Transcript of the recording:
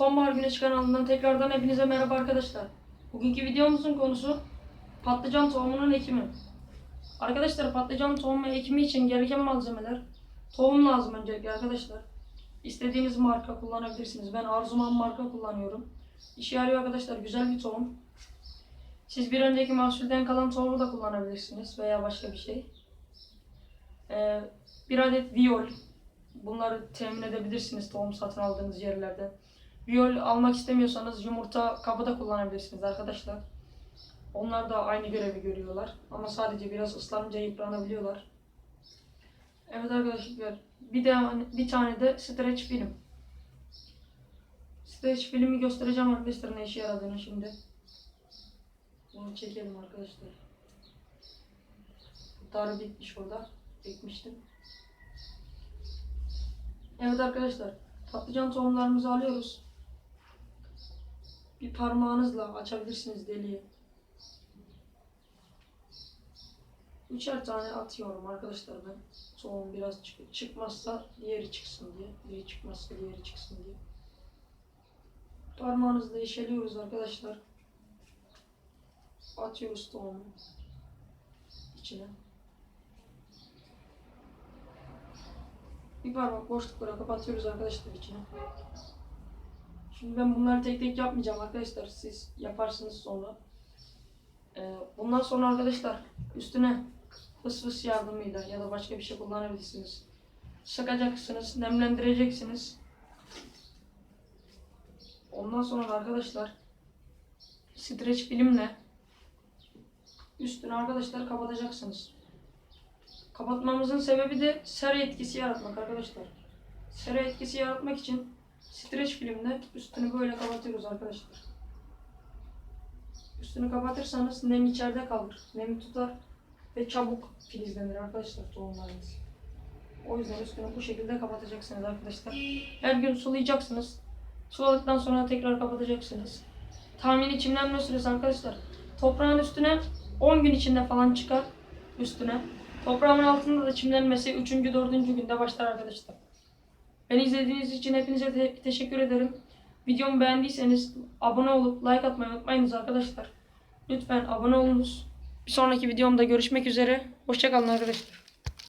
Sonbahar Güneş kanalından tekrardan hepinize merhaba arkadaşlar. Bugünkü videomuzun konusu patlıcan tohumunun ekimi. Arkadaşlar patlıcan tohumu ekimi için gereken malzemeler tohum lazım öncelikle arkadaşlar. İstediğiniz marka kullanabilirsiniz. Ben Arzuman marka kullanıyorum. İşe yarıyor arkadaşlar güzel bir tohum. Siz bir önceki mahsulden kalan tohumu da kullanabilirsiniz veya başka bir şey. Ee, bir adet viyol. Bunları temin edebilirsiniz tohum satın aldığınız yerlerde. Viyol almak istemiyorsanız yumurta kabı da kullanabilirsiniz arkadaşlar. Onlar da aynı görevi görüyorlar. Ama sadece biraz ıslanınca yıpranabiliyorlar. Evet arkadaşlar bir de bir tane de stretch film. Stretch filmi göstereceğim arkadaşlar ne işe yaradığını şimdi. Bunu çekelim arkadaşlar. Darı bitmiş orada. Ekmiştim. Evet arkadaşlar. Patlıcan tohumlarımızı alıyoruz. Bir parmağınızla açabilirsiniz deliği. Üçer tane atıyorum arkadaşlar ben. Tohum biraz çık çıkmazsa diğeri çıksın diye. Biri çıkmazsa diğeri çıksın diye. Parmağınızla eşeliyoruz arkadaşlar. Atıyoruz tohumu içine. Bir parmak boşluk bırakıp atıyoruz arkadaşlar içine. Şimdi ben bunları tek tek yapmayacağım arkadaşlar. Siz yaparsınız sonra. Ee, bundan sonra arkadaşlar üstüne fıs fıs yardımıyla ya da başka bir şey kullanabilirsiniz. Sıkacaksınız, nemlendireceksiniz. Ondan sonra arkadaşlar streç filmle üstünü arkadaşlar kapatacaksınız. Kapatmamızın sebebi de sera etkisi yaratmak arkadaşlar. Sera etkisi yaratmak için streç filmle üstünü böyle kapatıyoruz arkadaşlar. Üstünü kapatırsanız nem içeride kalır. Nemi tutar ve çabuk filizlenir arkadaşlar tohumlarınız. O yüzden üstünü bu şekilde kapatacaksınız arkadaşlar. Her gün sulayacaksınız. Suladıktan sonra tekrar kapatacaksınız. Tahmini çimlenme süresi arkadaşlar. Toprağın üstüne 10 gün içinde falan çıkar üstüne. Toprağın altında da çimlenmesi 3. 4. günde başlar arkadaşlar. Beni izlediğiniz için hepinize te- teşekkür ederim. Videomu beğendiyseniz abone olup like atmayı unutmayınız arkadaşlar. Lütfen abone olunuz. Bir sonraki videomda görüşmek üzere. Hoşçakalın arkadaşlar.